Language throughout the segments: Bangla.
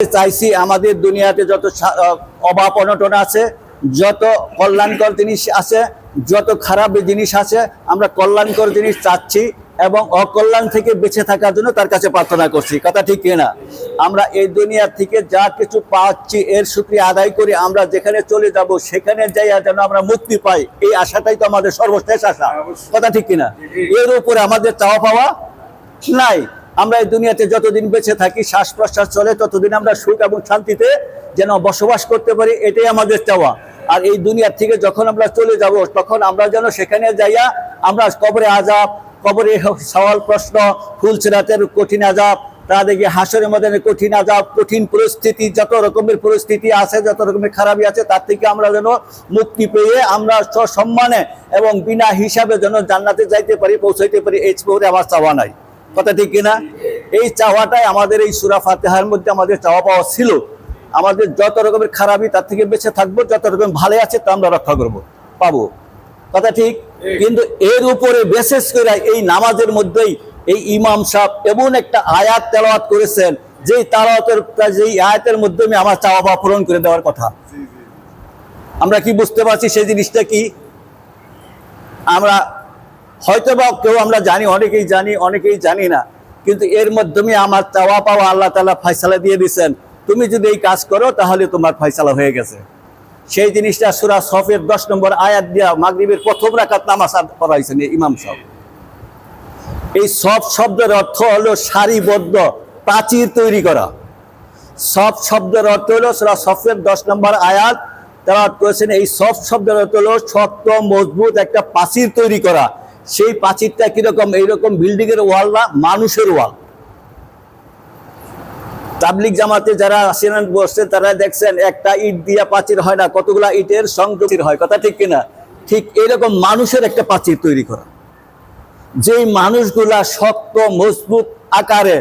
চাইছি আমাদের দুনিয়াতে যত অভাব অনটন আছে যত কল্যাণকর জিনিস আছে যত খারাপ জিনিস আছে আমরা কল্যাণকর জিনিস চাচ্ছি এবং অকল্যাণ থেকে বেঁচে থাকার জন্য তার কাছে প্রার্থনা করছি। কথা ঠিক কিনা? আমরা এই দুনিয়ার থেকে যা কিছু পাচ্ছি এর সুক্রিয়া আদায় করে আমরা যেখানে চলে যাব সেখানে যাইয়া যেন আমরা মুক্তি পাই এই আশাটাই তো আমাদের সর্বশেষ আশা। কথা ঠিক কিনা? এর উপরে আমাদের চাওয়া পাওয়া নাই। আমরা এই দুনিয়াতে যতদিন বেঁচে থাকি শ্বাস প্রশ্বাস চলে, ততদিন আমরা সুখ এবং শান্তিতে যেন বসবাস করতে পারি, এটাই আমাদের চাওয়া। আর এই দুনিয়ার থেকে যখন আমরা চলে যাব, তখন আমরা যেন সেখানে যাইয়া আমরা কবরে আজাব কবরে সওয়াল প্রশ্ন ফুলসিরাতের কঠিন আজাব তাদেরকে হাসরের মধ্যে কঠিন আজাব কঠিন পরিস্থিতি, যত রকমের পরিস্থিতি আছে, যত রকমের খারাপই আছে, তার থেকে আমরা যেন মুক্তি পেয়ে আমরা সসম্মানে এবং বিনা হিসাবে যেন জান্নাতে যাইতে পারি, পৌঁছাইতে পারি, এই পরে আমার চাওয়া নাই। কথা ঠিক কিনা? এই চাওয়াটাই আমাদের এই সুরা ফাতেহার মধ্যে আমাদের চাওয়া পাওয়া ছিল। আমাদের যত রকমের খারাপই তার থেকে বেঁচে থাকব, যত রকম ভালো আছে তা আমরা রক্ষা করব, পাবো। কথা ঠিক? কিন্তু এর উপরে বিশেষ করে এই নামাজের মধ্যেই এই ইমাম সাহেব এমন একটা আয়াত তেলাওয়াত করেছেন, যেই তালাওয়াতের যেই আয়াতের মাধ্যমে আমার চাওয়া পাওয়া পূরণ করে দেওয়ার কথা। আমরা কি বুঝতে পারছি সেই জিনিসটা কি? আমরা হয়তো বা কেউ আমরা জানি, অনেকেই জানি অনেকেই জানি না। কিন্তু এর মাধ্যমে আমার চাওয়া পাওয়া আল্লাহ তালা ফয়সালা দিয়ে দিচ্ছেন তুমি যদি এই কাজ করো, তাহলে তোমার ফয়সালা হয়ে গেছে। সেই জিনিসটা সুরা সফের দশ নম্বর আয়াত দিয়া মাগরিবের প্রথম রাখাত নামাজ করা হয়েছে ইমাম সব এই সব শব্দের অর্থ হলো সারিবদ্ধ, প্রাচীর তৈরি করা। সব শব্দের অর্থ হলো সুরা সফের দশ নম্বর আয়াত তারা করেছেন। এই সব শব্দের অর্থ হলো শক্ত, মজবুত একটা প্রাচীর তৈরি করা। সেই প্রাচীরটা কীরকম? এইরকম বিল্ডিং এর ওয়াল না, মানুষের ওয়াল তাবলিক জামাতে যারা আসেন বসছে, তারা দেখছেন একটা ইট দিয়া প্রাচীর হয় না, কতগুলা ইটের সংযোগ হয়। কথা ঠিক কিনা? ঠিক এরকম মানুষের একটা প্রাচীর তৈরি করা। যেই মানুষগুলা শক্ত, মজবুত আকারে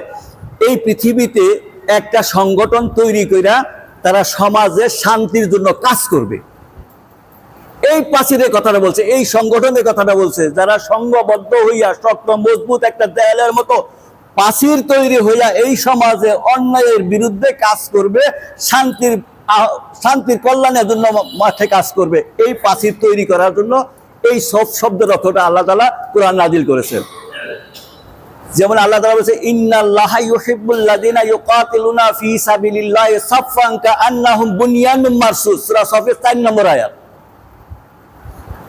এই পৃথিবীতে একটা সংগঠন তৈরি কইরা তারা সমাজে শান্তির জন্য কাজ করবে। এই প্রাচীরের কথাটা বলছে, এই সংগঠনের কথাটা বলছে, যারা সংঘবদ্ধ হইয়া শক্ত, মজবুত একটা দেয়ালের মতো প্রাচীর তৈরি হইয়া এই সমাজে অন্যায়ের বিরুদ্ধে কাজ করবে, শান্তির শান্তির কল্যাণের জন্য মাঠে কাজ করবে, এই প্রাচীর তৈরি করার জন্য এই সব শব্দের অর্থটা আল্লাহ তালা কোরআন নাজিল করেছেন। যেমন আল্লাহ তাআলা বলেছে, ইন্নাল্লাহ ইউকাতিলুনা ফি সাবিলিল্লাহি সাফফান কাআন্নাহুম বুনিয়ানুম মারসুস সূরা সফের 4 নম্বর আয়াত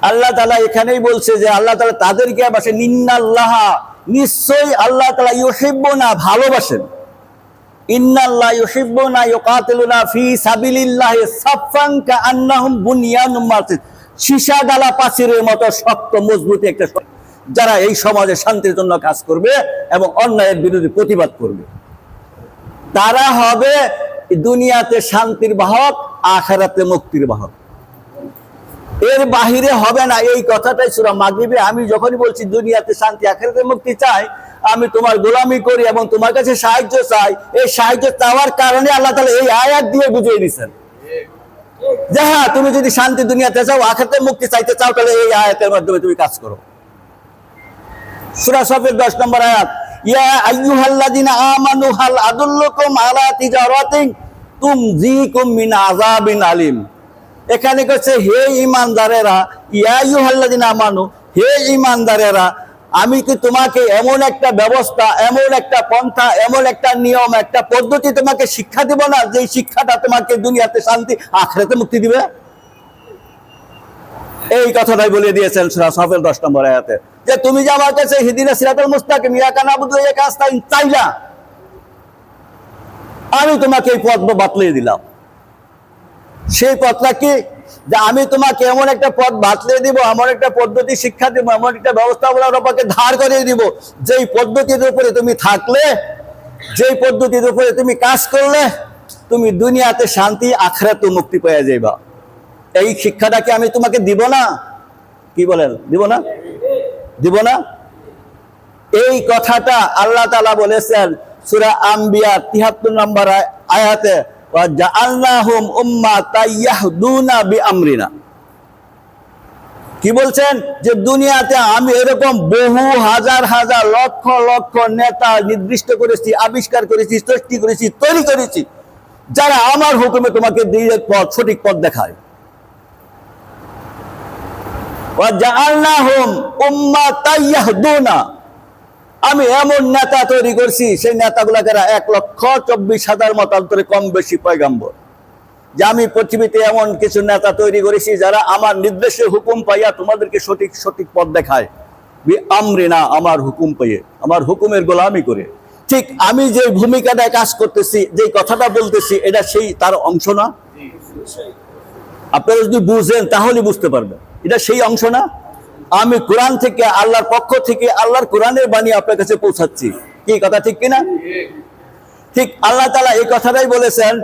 আল্লাহ তালা এখানেই বলছে যে আল্লাহ তাআলা তাদেরকে বাসে ইন্নাল্লাহ, নিশ্চয়ই আল্লাহ তাআলা না ভালোবাসেন। ইন্নাল্লাহ ইউহিব্বুনা, ইউকাতিলুনা ফি সাবিলিল্লাহি সাফফান, কাআন্নাহুম বুনিয়ানুম মারসুস সীসা ডালা প্রাচীরের মতো শক্ত, মজবুত একটা যারা এই সমাজে শান্তির জন্য কাজ করবে এবং অন্যায়ের বিরুদ্ধে প্রতিবাদ করবে। তারা হবে দুনিয়াতে শান্তির বাহক, আখেরাতে মুক্তির বাহক। এর বাহিরে হবে না। এই কথাটাই সুরা মাগরিবে আমি যখনই বলছি, দুনিয়াতে শান্তি, আখেরাতে মুক্তি চাই, আমি তোমার গোলামি করি এবং তোমার কাছে সাহায্য চাই। এই সাহায্য চাওয়ার কারণে আল্লাহ তাআলা এই আয়াত দিয়ে বুঝিয়ে দিচ্ছেন যে হ্যাঁ তুমি যদি শান্তি দুনিয়াতে চাও আখেরাতে মুক্তি চাইতে চাও, তাহলে এই আয়াতের মাধ্যমে তুমি কাজ করো। সুরা সফের 10 নম্বর আয়াত, ইয়া আইয়ুহাল্লাযিনা আমানু হাল আদুল্লুকুম আলা তিজারাতিন তুমজিকুম মিন আযাবিন আলিম। এখানে কইছে, হে ঈমানদারেরা, ইয়া আইয়ুহাল্লাযিনা আমানু, হে ঈমানদারেরা, আমি কি তোমাকে এমন একটা ব্যবস্থা, এমন একটা পন্থা, এমন একটা নিয়ম, একটা পদ্ধতি তোমাকে শিক্ষা দিব না যে শিক্ষাটা তোমাকে দুনিয়াতে শান্তি, আখেরাতে মুক্তি দিবে? এই কথাটাই বলে দিয়েছেন সূরা সফের 10 নম্বর আয়াতে। যে তুমি যে আমার কাছে হিদিনা সিরাতাল মুস্তাকিম, ইয়াকা নাবুদু ওয়া ইয়াকা আস্তাইন চাইলা, আমি তোমাকে এই পথ বাতলিয়ে দিলাম। সেই পথটা কি? যে আমি তোমাকে এমন একটা পথ বাতলিয়ে দিব, এমন একটা পদ্ধতি শিক্ষা দিব, এমন একটা ব্যবস্থাপনা তোমাকে ধার করিয়ে দিব, যেই পদ্ধতির উপরে তুমি থাকলে, যেই পদ্ধতির উপরে তুমি কাজ করলে, তুমি দুনিয়াতে শান্তি আখরাতে মুক্তি পেয়ে যাইবা। এই শিক্ষাটাকে আমি তোমাকে দিব না? কি বলেন? দিব না? দিব না? এই কথাটা আল্লাহ তালা বলেছেন, সুরা আম্বিয়া তিহাত্তর নম্বর আয়- আয়াতে কি বলছেন? যে দুনিয়াতে আমি এরকম বহু হাজার হাজার লক্ষ লক্ষ নেতা নির্দিষ্ট করেছি, আবিষ্কার করেছি, সৃষ্টি করেছি, তৈরি করেছি, যারা আমার হুকুমে তোমাকে দিনের পথ, সঠিক পথ দেখায়। ওয়া জাআলনাহুম আমি এমন নেতা তৈরি করছি সেই নেতাগুলাকে এক লক্ষ চব্বিশ হাজার মতান্তরে কম বেশি পয়গাম্বর। যে আমি পৃথিবীতে এমন কিছু নেতা তৈরি করেছি যারা আমার নির্দেশে হুকুম পাইয়া তোমাদেরকে সঠিক সঠিক পথ দেখায়। বি আমরিনা আমার হুকুম পাইয়ে আমার হুকুমের গোলামি করে। ঠিক আমি যে ভূমিকাটায় কাজ করতেছি যে কথাটা বলতেছি এটা সেই তার অংশ না? আপনারা যদি বুঝেন তাহলে বুঝতে পারবেন। এটা সেই অংশ না? আমি কোরআন থেকে, আল্লাহর পক্ষ থেকে, আল্লাহর কোরআনের বাণী আপনার কাছে পৌঁছাচ্ছি। কি কথা, ঠিক কিনা? ঠিক, আল্লাহ তালা এই কথাটাই বলেছেন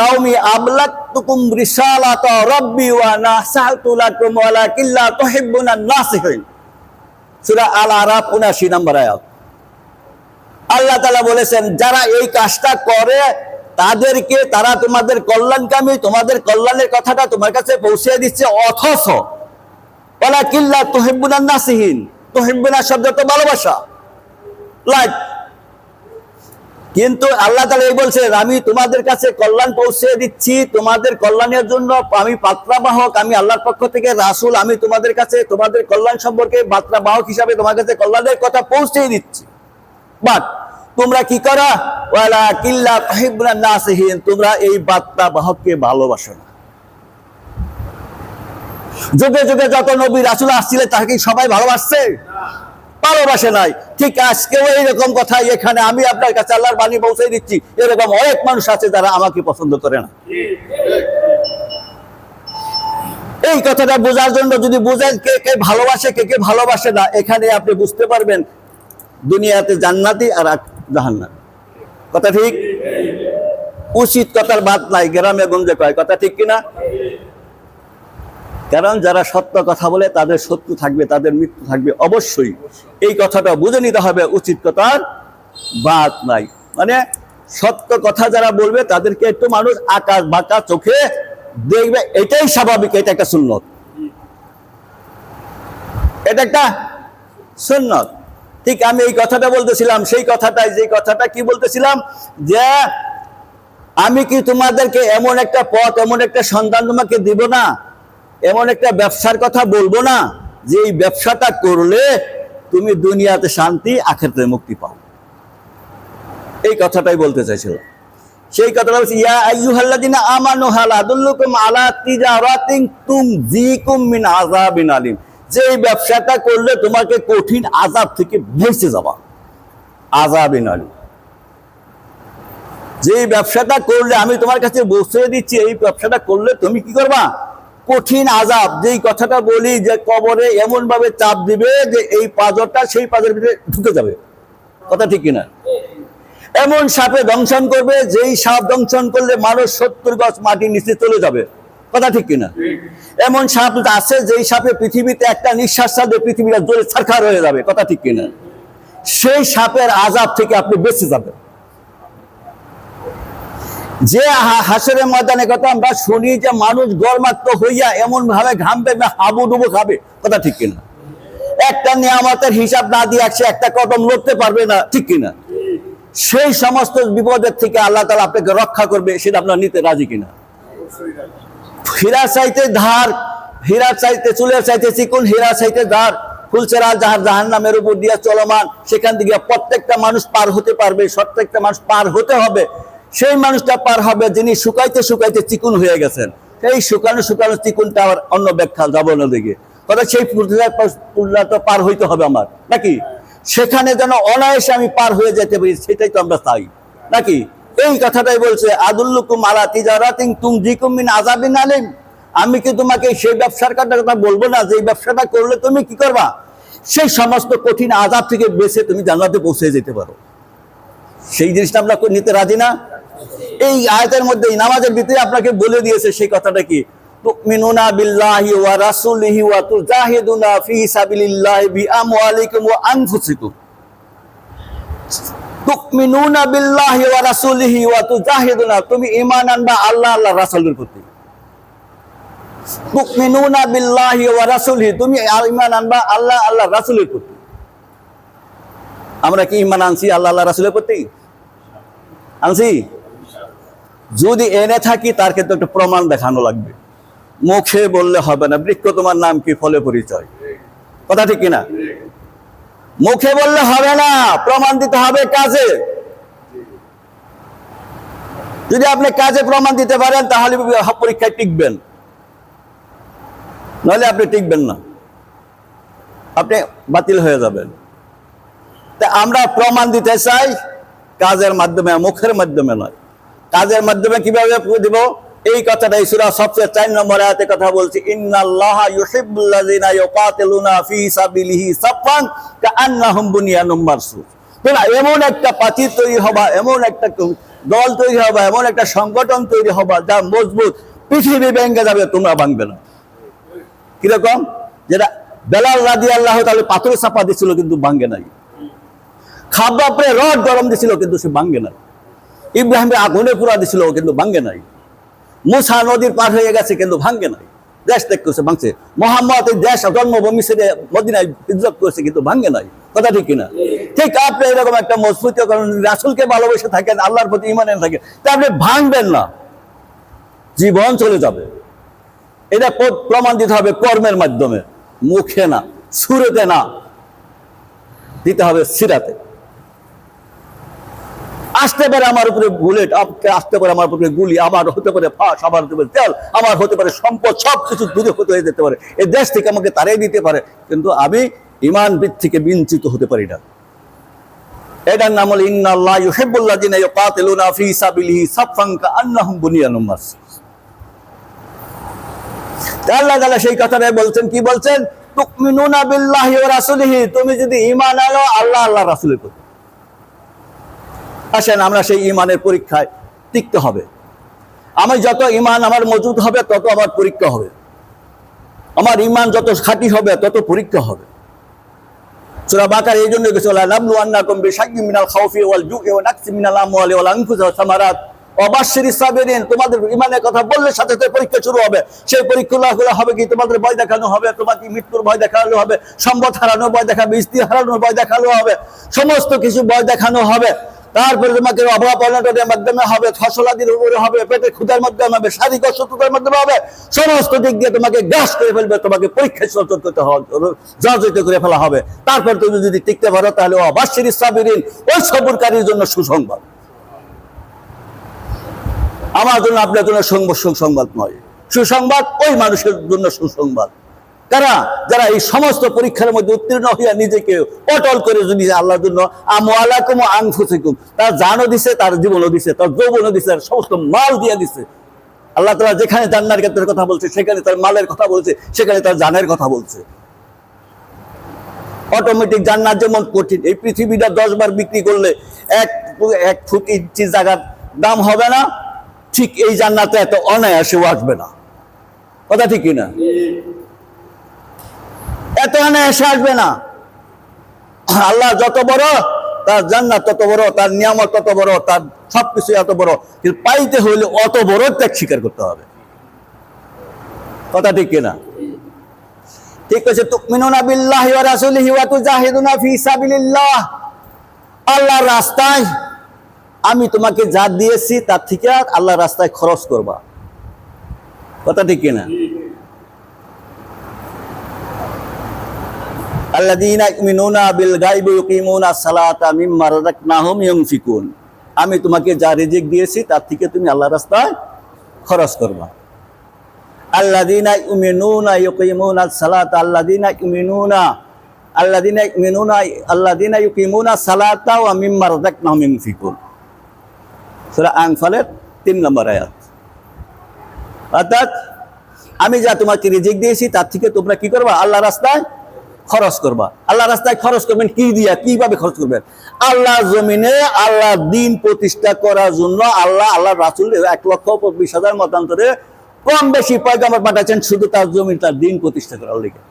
কাউমি আবলাতুকুম রিসালাত রাব্বি ওয়া নাসালতু লাকুম ওয়ালাকিল্লা তুহিব্বুনা নাসিহিন। সূরা আল আরাফ 79 নম্বর আয়াত। আল্লাহ বলেছেন, যারা এই কাজটা করে তাদেরকে তারা তোমাদের কল্যাণকামী, তোমাদের কল্যাণের কথাটা তোমার কাছে পৌঁছে দিচ্ছে, অথচ ওয়ালাকিল্লা তুহিব্বুনা নাসিহিন, তুহিব্বুনা শব্দ তো ভালোবাসা। কিন্তু আল্লাহ তালা এই বলছেন আমি তোমাদের কাছে কল্যাণ পৌঁছে দিচ্ছি, তোমাদের কল্যাণের জন্য আমি বার্তাবাহক আমি আল্লাহর পক্ষ থেকে রাসূল, আমি তোমাদের কাছে, তোমাদের কল্যাণ সম্পর্কে বার্তাবাহক হিসাবে তোমার কাছে কল্যাণের কথা পৌঁছে দিচ্ছি। বাট তোমরা কি করা? ওয়ালা কিল্লা তোমরা এই বার্তাবাহককে ভালোবাসো না। যুগে যুগে যত নবী রাসূল আসছিলেন, তাকে সবাই ভালোবাসছে? ভালোবাসে নাই। ঠিক আজকেও এইরকম কথা এখানে আমি আপনার কাছে আল্লাহর বাণী পৌঁছে দিচ্ছি। এরকম অনেক মানুষ আছে যারা আমাকে পছন্দ করে না। এই কথাটা বোঝার জন্য যদি বুঝেন কে কে ভালোবাসে, কে কে ভালোবাসে না, এখানে আপনি বুঝতে পারবেন, দুনিয়াতে জান্নাতি আর জাহান্নাত কথা ঠিক? উচিত কথার বাদ নাই, গ্রামে গঞ্জে কয়, কথা ঠিক কিনা? কারণ যারা সত্য কথা বলে, তাদের শত্রু থাকবে, তাদের মৃত্যু থাকবে অবশ্যই। এই কথাটা বুঝে নিতে হবে, উচিত কথার বাদ নাই। মানে সত্য কথা যারা বলবে, তাদেরকে একটু মানুষ আকাশ বাঁকা চোখে দেখবে, এটাই স্বাভাবিক, এটা একটা সুন্নত। এটা একটা সুন্নত। ঠিক আমি এই কথাটা বলতেছিলাম, সেই কথাটাই যে কথাটা কি বলতেছিলাম? যে আমি কি তোমাদেরকে এমন একটা পথ, এমন একটা সন্ধান তোমাকে দিব না? এমন একটা ব্যবসার কথা বলব না, যে এই ব্যবসাটা করলে তুমি দুনিয়াতে শান্তি, আখেরতে মুক্তি পাও। এই কথাটাই বলতে চাইছিলাম। সেই কথাটা বলছি, ইয়া আদুল্লুকুম আলা তিজারাতিন মিন আযাবিন আলিম। যে ব্যবসাটা করলে তোমাকে কঠিন আযাব থেকে বেঁচে যাবা আযাবিন আলিম যে ব্যবসাটা করলে, আমি তোমার কাছে বসে দিচ্ছি, এই ব্যবসাটা করলে তুমি কি করবা? কঠিন আজাব যেই কথাটা বলি যে কবরে এমন ভাবে চাপ দিবে যে এই পাজরটা সেই পাজরের ভিতরে ঢুকে যাবে। কথা ঠিক কিনা? এমন সাপে দংশন করবে, যেই সাপ দংশন করলে মানুষ সত্তর গজ মাটির নিচে চলে যাবে। কথা ঠিক কিনা? এমন সাপ আছে যেই সাপে পৃথিবীতে একটা নিঃশ্বাস ছাড়বে, পৃথিবীটা জোরে ছারখার হয়ে যাবে, কথা ঠিক কিনা? সেই সাপের আজাব থেকে আপনি বেঁচে যাবেন। যে হা- হাসরের ময়দানে কথা আমরা শুনি যে মানুষ গরমাক্ত হইয়া এমন ভাবে ঘামবে হাবু ডুবু খাবে, কথা ঠিক কিনা? একটা নিয়ামতের হিসাব না দিয়ে একশো একটা কদম লড়তে পারবে না, ঠিক কিনা? সেই সমস্ত বিপদের থেকে আল্লাহ তালা আপনাকে রক্ষা করবে, সেটা আপনার নিতে রাজি কিনা? হীরা চাইতে ধার, হীরা চাইতে চুলের চাইতে চিকুন, হীরা চাইতে ধার। ফুলচেরা যাহার জাহান নামের উপর দিয়ে চলমান, সেখান থেকে প্রত্যেকটা মানুষ পার হতে পারবে, প্রত্যেকটা মানুষ পার হতে হবে। সেই মানুষটা পার হবে যিনি শুকাইতে শুকাইতে চিকুন হয়ে গেছেন। সেই শুকানো শুকানো চিকুনটা আবার অন্য ব্যাখ্যা যাব না দিকে কথা সেই পুরুলা পার হইতে হবে আমার। নাকি? সেখানে যেন অনায়াসে আমি পার হয়ে যেতে পারি, সেটাই তো আমরা চাই। নাকি? এই কথাটাই বলছে, আদুল্লুকুম আলা তিজারাতিন তুমজিকুম মিন আযাবিন আলিম। আমি কি তোমাকে সেই ব্যবসার কথা বলব না? যে ব্যবসাটা করলে তুমি কি করবা? সেই সমস্ত কঠিন আজাব থেকে বেঁচে তুমি জান্নাতে পৌঁছে যেতে পারো। সেই জিনিসটা আমরা নিতে রাজি না? এই আয়াতের মধ্যে নামাজের ভিতরে আপনাকে বলে দিয়েছে সেই কথাটা কি? তুমিনুনা বিল্লাহি ওয়া রাসূলিহি ওয়া তুজাহিদুনা ফি সাবিলিল্লাহি বিআমওয়ালিকুম ওয়া আনফুসিকুম। বিল্লাহি ওয়া রাসূলিহি ওয়া তুজাহিদুনা, তুমি ঈমান আনবা আল্লাহ আল্লাহ রাসূলের প্রতি। বিল্লাহি ওয়া রাসূলিহি, তুমি ঈমান আনবা আল্লাহ আল্লাহ রাসূলের প্রতি। আমরা কি ঈমান আনছি আল্লাহ আল্লাহ রাসূলের প্রতি? আনছি? যদি এনে থাকি তার ক্ষেত্রে একটা প্রমাণ দেখানো লাগবে। মুখে বললে হবে না, বৃক্ষ তোমার নাম কি? ফলে পরিচয়। কথা ঠিক কিনা? মুখে বললে হবে না, প্রমাণ দিতে হবে কাজে। যদি আপনি কাজে প্রমাণ দিতে পারেন, তাহলে পরীক্ষায় টিকবেন। নইলে আপনি টিকবেন না। আপনি বাতিল হয়ে যাবেন। তা আমরা প্রমাণ দিতে চাই, কাজের মাধ্যমে, মুখের মাধ্যমে নয়। কাজের মাধ্যমে কীভাবে দিব? এই কথাটাই সুরা সবচেয়ে চার নম্বর আয়াতে কথা বলছি, ইন্নাল্লাহা ইউহিব্বুল্লাযিনা ইউকাতিলুনা ফি সাবিলিহি সাফান কাআন্নাহুম বুনিয়ানুম মারসুস এমন একটা পার্টি তৈরি হবা, এমন একটা দল তৈরি হবা, এমন একটা সংগঠন তৈরি হবা যা মজবুত পৃথিবী ভেঙে যাবে, তোমরা ভাঙবে না। কীরকম? যেটা বেলাল রাজি আল্লাহ তাহলে পাথর চাপা দিছিল কিন্তু ভাঙ্গে নাই। খাবাপরে রড গরম দিছিল কিন্তু সে ভাঙ্গে নাই। ইব্রাহিমের আগুনে পুরা দিছিল কিন্তু ভাঙ্গে নাই। মুসা নদীর পার হয়ে গেছে, কিন্তু ভাঙ্গে নাই। দেশ ত্যাগ করছে, ভাঙছে। মোহাম্মদ এই দেশ জন্মভূমি ছেড়ে মদিনায় বিদ্রোহ করছে, কিন্তু ভাঙ্গে নাই। কথা ঠিক কিনা? ঠিক আপনি এরকম একটা মজবুত রাসুলকে ভালোবেসে থাকেন, আল্লাহর প্রতি ইমানে থাকেন, তা আপনি ভাঙবেন না। জীবন চলে যাবে। এটা প্রমাণ দিতে হবে কর্মের মাধ্যমে। মুখে না, সুরেতে না। দিতে হবে সিরাতে। আসতে পারে আমার উপরে বুলেট আসতে পারে আমার উপরে গুলি, আমার হতে পারে ফাঁস, আমার হতে পারে তেল, আমার হতে পারে সম্পদ সব কিছু দূরে হতে হয়ে যেতে পারে। এই দেশ থেকে আমাকে তাড়িয়ে দিতে পারে, কিন্তু আমি ইমান থেকে বিঞ্চিত হতে পারি না। এটার নাম হলো, ইন্নাল্লাহ সেই কথাটাই বলছেন, কি বলছেন? তুমি যদি ঈমান আনো, আল্লাহ আল্লাহ রাসূলের প্রতি। আসেন, আমরা সেই ঈমানের পরীক্ষায় টিকতে হবে। আমি যত ঈমান আমার মজুদ হবে, তত আমার পরীক্ষা হবে। আমার ঈমান যত খাঁটি হবে, তত পরীক্ষা হবে। সূরা এই জন্য তোমাদের ইমানের কথা বললে সাথে সাথে পরীক্ষা শুরু হবে। সেই পরীক্ষাগুলো হবে কি? তোমাদের ভয় দেখানো হবে তোমাকে মৃত্যুর ভয় দেখানো হবে? সম্পদ হারানোর ভয় দেখাবে, স্ত্রী হারানোর ভয় দেখানো হবে, সমস্ত কিছু ভয় দেখানো হবে। তারপরে তোমাকে অভাব অনটনের মাধ্যমে হবে, ফসলাদির উপরে হবে, পেটের ক্ষুদার মাধ্যমে হবে, শারীরিক অসুস্থতার মাধ্যমে হবে, সমস্ত দিক দিয়ে তোমাকে গ্রাস করে ফেলবে, তোমাকে পরীক্ষায় সচল করতে জর্জরিত করে ফেলা হবে। তারপর তুমি যদি টিকতে পারো, তাহলে অবাশির সাবিরিন, ওই সবরকারীর জন্য সুসংবাদ। আমার জন্য আপনার জন্য সংবাদ সুসংবাদ নয়। সুসংবাদ ওই মানুষের জন্য সুসংবাদ। কারা? যারা এই সমস্ত পরীক্ষার মধ্যে উত্তীর্ণ হইয়া নিজেকে অটল করে যদি আল্লাহর জন্য আমালাকুম আনফুসিকুম, তার জানও দিছে, তার জীবনও দিছে, তার যৌবনও দিছে, তার সমস্ত মাল দিয়ে দিছে। আল্লাহ তালা যেখানে জান্নার ক্ষেত্রের কথা বলছে, সেখানে তার মালের কথা বলছে, সেখানে তার জানের কথা বলছে। অটোমেটিক জান্নাত যেমন কঠিন, এই পৃথিবীটা দশ বার বিক্রি করলে এক এক ফুট ইঞ্চি জায়গার দাম হবে না, ঠিক এই জান্নাতে এত অনায়াসেও আসবে না। কথা ঠিক কিনা? এত অনায়াসে আসবে না। আল্লাহ যত বড়, তার জান্নাত তত বড়, তার নিয়ামত তত বড়, তার সবকিছু এত বড়। কিন্তু পাইতে হইলে অত বড় ত্যাগ স্বীকার করতে হবে। কথা ঠিক কিনা? ঠিক আছে, তুমিনুনা বিল্লাহি ওয়া রাসূলিহি ওয়া ফি সাবিলিল্লাহ। আল্লাহর রাস্তায় আমি তোমাকে যা দিয়েছি, তার থেকে আল্লাহর রাস্তায় খরচ করবা। কথা ঠিক কিনা আল্লাযীনা ইউমিনুনা বিল গায়বি ইউকিমুনা সালাতা মিম্মা রাযাকনাহুম ইউনফিকুন আমি তোমাকে যা রিজিক দিয়েছি, তার থেকে তুমি আল্লাহর রাস্তায় খরচ করবা। আল্লাযীনা ইউমিনুনা ইউকিমুনা সালাতা, আল্লাযীনা ইউমিনুনা আল্লাযীনা ইউমিনুনা, আল্লাযীনা ইউকিমুনা সালাতা ওয়া মিম্মা রাযাকনাহুম ইউনফিকুন। সূরা আনফালের 3 নম্বর আয়াত। অর্থাৎ আমি যা তোমাকে রিজিক দিয়েছি, তার থেকে তোমরা কি করবা? আল্লাহ রাস্তায় খরচ করবা। আল্লাহ রাস্তায় খরচ করবেন, কি দিয়া, কীভাবে খরচ করবেন? আল্লাহ জমিনে আল্লাহ দিন প্রতিষ্ঠা করার জন্য আল্লাহ আল্লাহ রাসুল এক লক্ষ বিশ হাজার মতান্তরে কম বেশি পয়গামার পাঠাচ্ছেন, শুধু তার জমিন তার দিন প্রতিষ্ঠা করার লিগে।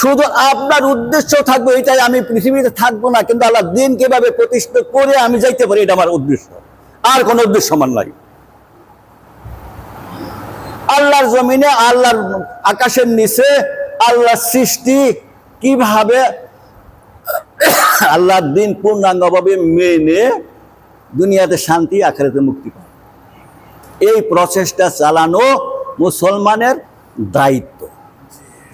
শুধু আপনার উদ্দেশ্য থাকবে এটাই, আমি পৃথিবীতে থাকব না, কিন্তু আল্লাহ দিন কীভাবে প্রতিষ্ঠা করে আমি যাইতে পারি, এটা আমার উদ্দেশ্য। আর কোনো উদ্দেশ্য আমার নাই। আল্লাহর জমিনে, আল্লাহর আকাশের নিচে আল্লাহর সৃষ্টি কীভাবে আল্লাহর দিন পূর্ণাঙ্গভাবে মেনে দুনিয়াতে শান্তি, আখেরাতে মুক্তি পায়। এই প্রচেষ্টা চালানো মুসলমানের দায়িত্ব।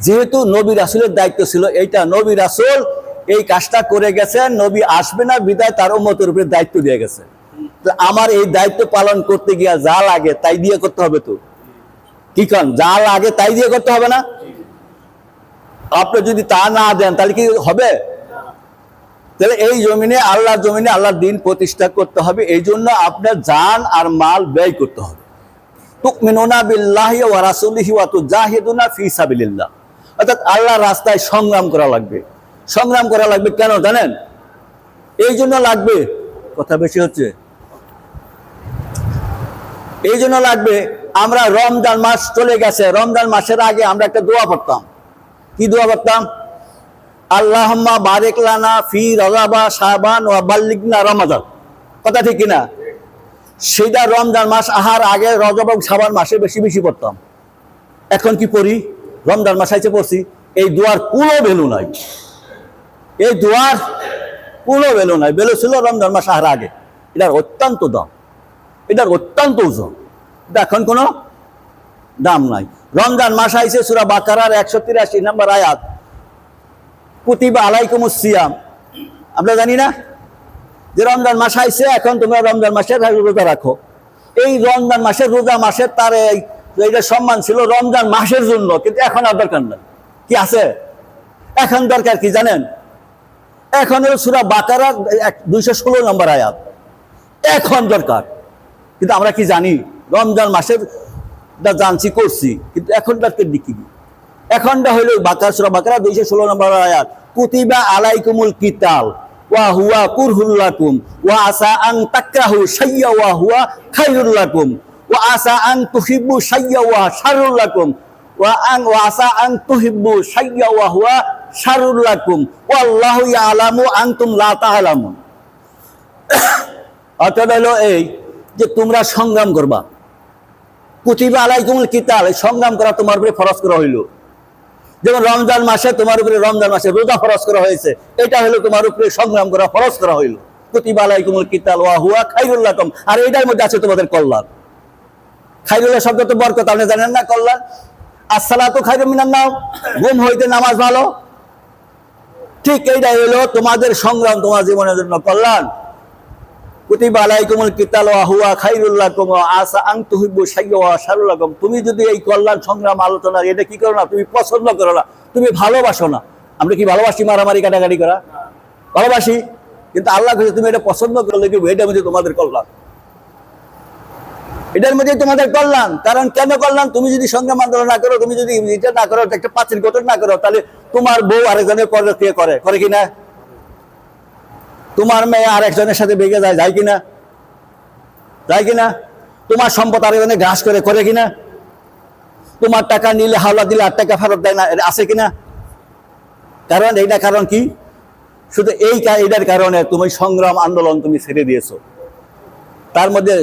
যেহেতু নবী রাসুলের দায়িত্ব ছিল এইটা, নবী রাসুল এই কাজটা করে গেছেন, নবী আসবে না, বিদায় তার উম্মতের উপরে দায়িত্ব দিয়ে গেছে। তো আমার এই দায়িত্ব পালন করতে গিয়া যা লাগে তাই দিয়ে করতে হবে তো। কি কন, যা লাগে তাই দিয়ে করতে হবে না? আপনি যদি তা না দেন, তাহলে কি হবে? তাহলে এই জমিনে, আল্লাহর জমিনে আল্লাহর দিন প্রতিষ্ঠা করতে হবে। এই জন্য আপনার জান আর মাল ব্যয় করতে হবে। তুকমিনুনা বিল্লাহি ওয়া রাসূলিহি ওয়া তুজাহিদুনা ফি সাবিলিল্লাহ। অর্থাৎ আল্লাহর রাস্তায় সংগ্রাম করা লাগবে। সংগ্রাম করা লাগবে কেন জানেন? এই জন্য লাগবে, কথা বেশি হচ্ছে। এই জন্য লাগবে, আমরা রমজান মাস চলে গেছে। রমজান মাসের আগে আমরা একটা দোয়া পড়তাম। কি দোয়া করতাম? আল্লাহম্মা বারেক লানা ফি রজাবা শাবান ওয়া বাল্লিগনা রমাদান। কথা ঠিক কিনা? সেটা রমজান মাস আহার আগে রজব শাবান মাসে বেশি বেশি পড়তাম। এখন কি পড়ি রমজান মাস আইছে পড়ছি। এই দোয়ার কোনো ভ্যালু নাই। এই দোয়ার কোনো ভ্যালু নাই। ভ্যালু ছিল রমজান মাস আহার আগে। এটার অত্যন্ত দাম। এটার অত্যন্ত ওজন। এটা এখন কোনো দাম নাই। রমজান মাস আইসে সুরা বাকারার একশো তিরাশি নাম্বার আয়াত। কুতিবা আলাইকুম সিয়াম। আমরা জানি না যে রমজান মাস আইসে এখন তোমরা রমজান মাসের রোজা রাখো। এই রমজান মাসের রোজা মাসের তার এই সম্মান ছিল রমজান মাসের জন্য, কিন্তু এখন আর দরকার নাই। কি আছে? এখন দরকার কি জানেন? এখন হলো সুরা বাকারা দুইশো ষোলো নম্বর আয়াত। এখন দরকার। কিন্তু আমরা কি জানি, রমজান মাসের জানছি, করছি, কিন্তু এখন দরকার দিকে কি? এখনটা হইল সুরা বাকারা দুইশো ষোলো নম্বর আয়াত, কুতিবা আলাইকুমুল কিতাল, ওয়া হুয়া কুরহুল্লাকুম ওয়া আসা আন তাকরাহু শাইয়্যা ওয়া হুয়া খাইরুল্লাকুম ওয়া আসা আন তুহিব্বু শাইয়্যা ওয়া শাররুল্লাকুম ওয়া আন, ওয়া আসা আন তুহিব্বু শাইয়্যা ওয়া হুয়া শাররুল্লাকুম ওয়াল্লাহু ইয়ালামু আনতুম লা তা'লামুন অর্থাৎ হলো এই যে তোমরা সংগ্রাম করবা। কুতিবা আলাইকুমুল কিতাল সংগ্রাম করা তোমার উপরে ফরজ করা হইল। যেমন রমজান মাসে তোমার উপরে রমজান মাসে রোজা ফরজ করা হয়েছে, এটা হলো তোমার উপরে সংগ্রাম করা ফরজ করা হইল। কুতিবা আলাইকুমুল কিতাল, ওয়া হুয়া খাইরুল্লাকুম আর এটার মধ্যে আছে তোমাদের কল্যাণ। খাইরুল্লাহ শব্দ তো বরকত, আপনি জানেন না কল্যাণ? আসসালাতু খাইরুম মিনান নাও ঘুম হইতে নামাজ ভালো। ঠিক এইটাই হলো তোমাদের সংগ্রাম, তোমার জীবনের জন্য কল্যাণ। তুমি যদি এই কল্যাণ সংগ্রাম আলোচনা, এটা কি করো না? তুমি পছন্দ করো না। তুমি ভালোবাসো না। আমরা কি ভালোবাসি মারামারি কাটাকাটি করা? ভালোবাসি। কিন্তু আল্লাহ কাছে তুমি এটা পছন্দ করলে কি এটার মধ্যে তোমাদের কল্যাণ। এটার মধ্যে তোমাদের কল্যাণ। কারণ কেন কল্যাণ? তুমি যদি সংগ্রাম আন্দোলন না করো, তুমি যদি এটা না করো, একটা পাঁচের গঠন না করো, তাহলে তোমার বউ আরেকজনের কে করে? করে কি তোমার মেয়ে আর একজনের সাথে বেগে যায় যায় কিনা? যায় কিনা? তোমার সম্পদ আরেকজনে গ্রাস করে করে কিনা? তোমার টাকা নিলে হাওলা দিলে আর টাকা ফেরত দেয় না আছে কিনা? কারণ এইটা কারণ কি? শুধু এই এইটার কারণে তুমি সংগ্রাম আন্দোলন তুমি ছেড়ে দিয়েছ। তার মধ্যে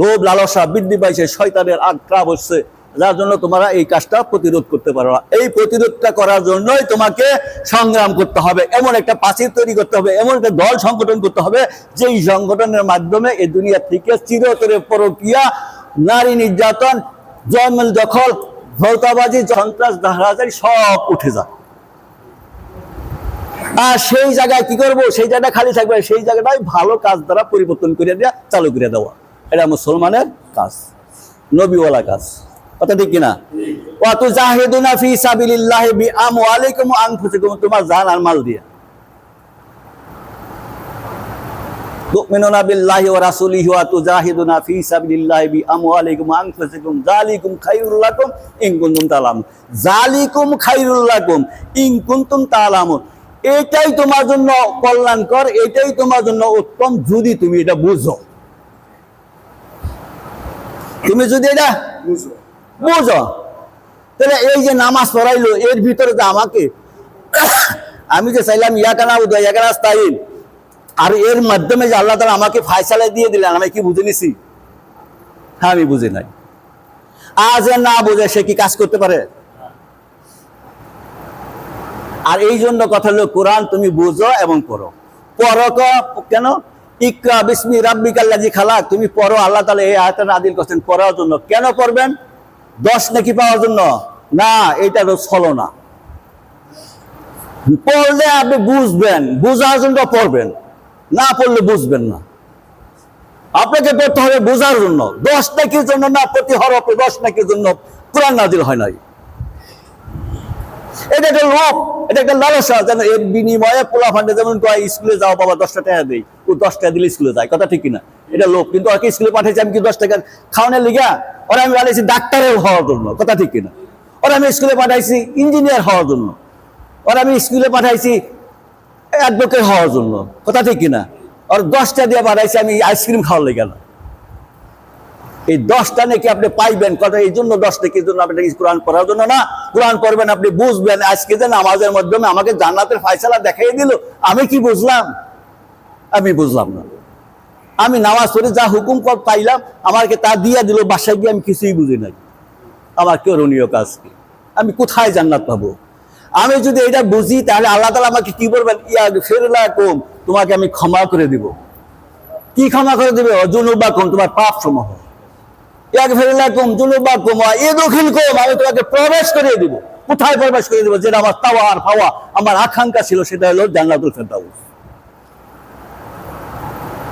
লোভ লালসা বৃদ্ধি পাইছে, শয়তানের আগ্রা বসছে। যার জন্য তোমরা এই কাজটা প্রতিরোধ করতে পারো না। এই প্রতিরোধটা করার জন্যই তোমাকে সংগ্রাম করতে হবে। এমন একটা পাচির তৈরি করতে হবে, এমন একটা দল সংগঠন করতে হবে, যেই সংগঠনের মাধ্যমে এই দুনিয়া থেকে চিরতরে পরকিয়া, নারী নির্যাতন জন্মেল দখল ভৌতাবাজি সন্ত্রাস দাহাজারি সব উঠে যায়। আর সেই জায়গায় কি করব? সেই জায়গাটা খালি থাকবে সেই জায়গাটাই ভালো কাজ দ্বারা পরিবর্তন করে দেওয়া চালু করে দেওয়া। এটা মুসলমানের কাজ, নবীওয়ালা কাজ। কথা ঠিক কিনা? অত জাহিদুনা ফি সাবিলিল্লাহ বি আনফুসিকুম, তোমার জান আর মাল দিয়া। তুমিনুনা বিল্লাহি ওয়া রাসূলিহি ওয়া তুজাহিদুনা ফি বি আনফুসিকুম লাকুম ইন কুনতুম লাকুম ইন কুনতুম এটাই তোমার জন্য কল্যাণকর, এটাই তোমার জন্য উত্তম যদি তুমি এটা বুঝো। তুমি যদি এটা বুঝো। বুঝো? তাহলে এই যে নামাজ পড়াইলো, এর ভিতরে যে আমাকে, আমি যে চাইলাম ইয়াকানা উদয়, ইয়াকানা স্তাইন আর এর মাধ্যমে যে আল্লাহ তালা আমাকে ফায়সালা দিয়ে দিলেন, আমি কি বুঝে নিছি? হ্যাঁ আমি বুঝি নাই। আজ না বুঝে সে কি কাজ করতে পারে? আর এই জন্য কথা হলো, কোরআন তুমি বুঝো এবং পড়ো। ক- কেন? ইকরা বিসমি রাব্বিকাল্লাজি খালাক, তুমি পড়ো, আল্লাহ তাআলা এই আয়াতটা নাযিল করছেন, পড়ার জন্য। কেন পড়বেন? দশ নাকি পাওয়ার জন্য? না, এটা তো ছলো না। পড়লে আপনি বুঝবেন, বুঝার জন্য পড়বেন। না পড়লে বুঝবেন না। আপনাকে পড়তে হবে বোঝার জন্য। দশ নাকির জন্য না, প্রতি হরফে দশ নাকির জন্য কোরআন নাজিল হয় নাই। এটা একটা লোভ, এটা একটা লালসা, যেন এর বিনিময়ে পোলা ফান্ডে যেমন স্কুলে যাও বাবা, দশটা টাকা দেই। ও দশ টাকা দিলে স্কুলে যায়, কথা ঠিক কিনা? এটা লোভ কিন্তু ওকে স্কুলে পাঠিয়েছি আমি কি দশ টাকা খাওয়ানোর লিগা, ওরা আমি পাঠাইছি ডাক্তারের হওয়ার জন্য, কথা ঠিক কিনা? ওরা আমি স্কুলে পাঠাইছি ইঞ্জিনিয়ার হওয়ার জন্য। ওরা আমি স্কুলে পাঠাইছি অ্যাডভোকেট হওয়ার জন্য, কথা ঠিক কিনা? আর দশটা দিয়ে পাঠাইছি আমি আইসক্রিম খাওয়ার লেগে না। এই দশটা নাকি আপনি পাইবেন, কথা এই জন্য দশ নাকি জন্য আপনি নাকি কোরআন পড়ার জন্য না। কোরআন পড়বেন, আপনি বুঝবেন, আজকে যে নামাজের মাধ্যমে আমাকে জান্নাতের ফায়সালা দেখাই দিল, আমি কি বুঝলাম? আমি বুঝলাম না। আমি নামাজ পড়ে যা হুকুম কর পাইলাম, আমাকে তা দিয়ে দিল, বাসায় গিয়ে আমি কিছুই বুঝি নাই। আমার করণীয় কাজ কি? আমি কোথায় জান্নাত পাবো? আমি যদি এটা বুঝি, তাহলে আল্লাহ তালা আমাকে কি বলবেন? ইয়া ফেরলা কম, তোমাকে আমি ক্ষমা করে দিব। কি ক্ষমা করে দিবে? অজুনুবা কম, তোমার পাপ সমূহ এক ফেরিলা কম, জুনুবা কম এ দখিল কম, আমি তোমাকে প্রবেশ করিয়ে দিব। কোথায় প্রবেশ করে দিব? যেটা আমার তাওয়া আর পাওয়া আমার আকাঙ্ক্ষা ছিল, সেটা হলো জান্নাতুল ফেরদাউস এক ফেরিলা কম জুনুবা কম এ দখিল কম জান্নাতিন তাজরি মিন তাহতিল আনহার ওয়া মাসাকিন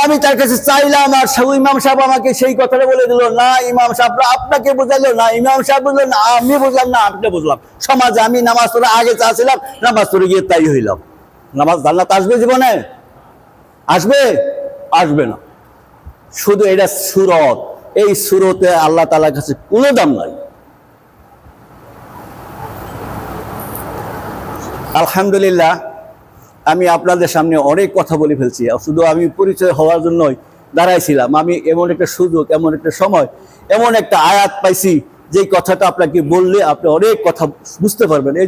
আমি তার কাছে চাইলাম আর ইমাম সাহেব আমাকে সেই কথাটা বলে দিল, না ইমাম সাহেব, আপনাকে বোঝাইলো না, ইমাম সাহেব বুঝলেন না, আমি বুঝলাম না আপনি বুঝলাম। সমাজে আমি নামাজ পড়ে আগে চাচ্ছিলাম, নামাজ পড়ে গিয়ে তাই হইলাম। নামাজ জান্নাত আসবে জীবনে? আসবে? আসবে না। শুধু এটা সুরত। এই সুরতে আল্লাহ তালার কাছে কোনো দাম নাই। আলহামদুলিল্লাহ আমি আপনাদের সামনে অনেক কথা বলে ফেলছি শুধু আমি পরিচয় হওয়ার জন্যই দাঁড়াইছিলাম। আমি এমন একটা সুযোগ, এমন একটা সময়, এমন একটা আয়াত পাইছি, যেই কথাটা আপনাকে বললে আপনি অনেক কথা বুঝতে পারবেন। এই